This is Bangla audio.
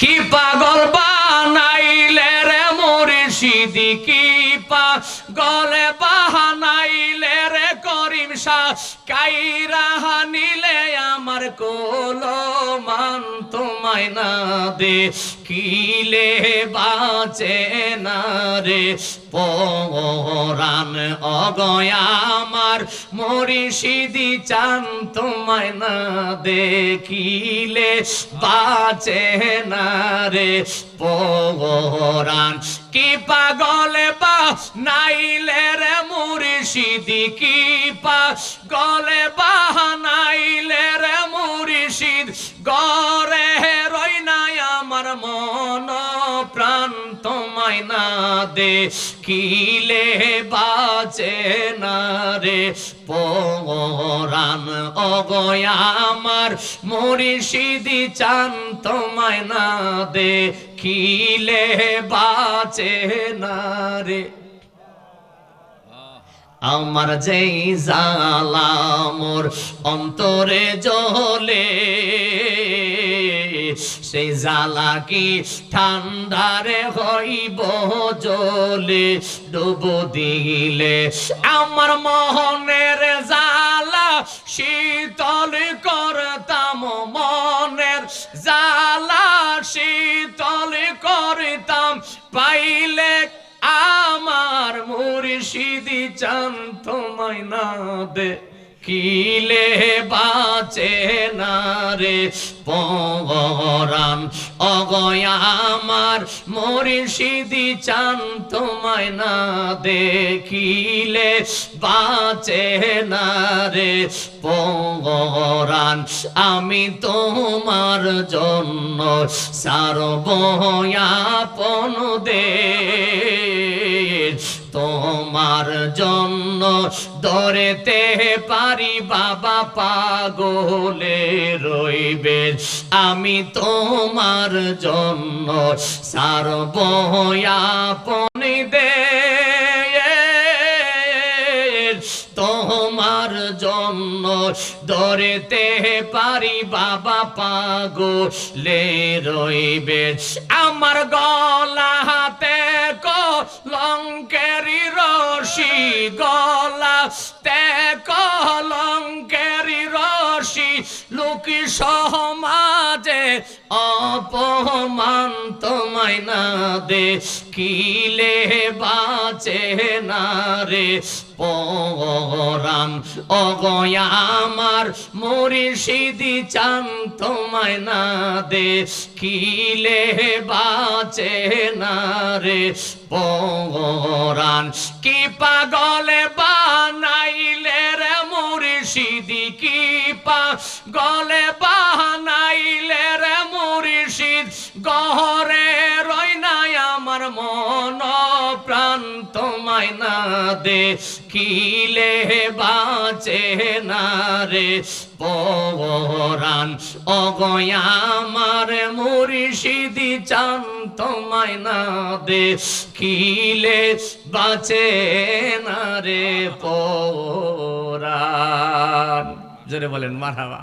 কি পাগল বানাইলে রে মুর্শিদি কি পাগলে বাহানাইলে রে করিম শাহ, কাইরা নিলে আমার কোল মান তোমায় না দে। কিলে বাঁচে না রে পরাণ অগয়া আমার মরিষিদি চান তোমায় না দেখিলে, বাঁচে না রে পরাণ কি পাগলে বা নাইলে রে মুর্শিদি কি পা গলে বা নাইলে রে মুর্শিদ গরে না দে, কিলে বাঁচে না রে। পরাণ অগয়া আমার মরিষিদি চান তোমায় না দে, কিলে বাঁচে না রে। আমার যেই জালা মোর অন্তরে জলে সেই জালা কি ঠান্ডারে হইব জলে ডুব দিলে। আমার মোহনের জালা শীতল করতাম মনের জালা শীতল করতাম। পাইলে আমার মুর্শিদি চান তোমায় না দে। কিলে বাঁচে না রে পরাম। অগয়া আমার মুর্শিদি চান তোমায় না দেখিলে বাঁচে না রে পরান আমি তোমার জন্য সারবয়াপন দে তোমার জন্য ধরেতে পারি বাবা পাগলে রইবে। আমি তোমার জন্য সারবয়াপন দে। তোমার জন্য ধরেতে পারি বাবা পাগলে রইবে। আমার গলা হাতে কলঙ্কেরি রশি গলা তে কলঙ্কেরি রশি, লোকি সমাজে অপমান তোমায় না দে। কিলে বাঁচে না রে? পরাম অগয়া আমার মরিষিদি চান তোমায় না দে। কিলে বাঁচে না রে? পরান কি পাগলে পাগলে বানাইলে রে মুর্শিদ, গহরে রই নাই আমার মন প্রাণ তোমায় না দে কিলে বাঁচে না রে পরান অগয়া আমার মুর্শিদি, চান তোমায় না দে কিলে বাঁচে না রে পরান জোরে বলেন, মারহাবা।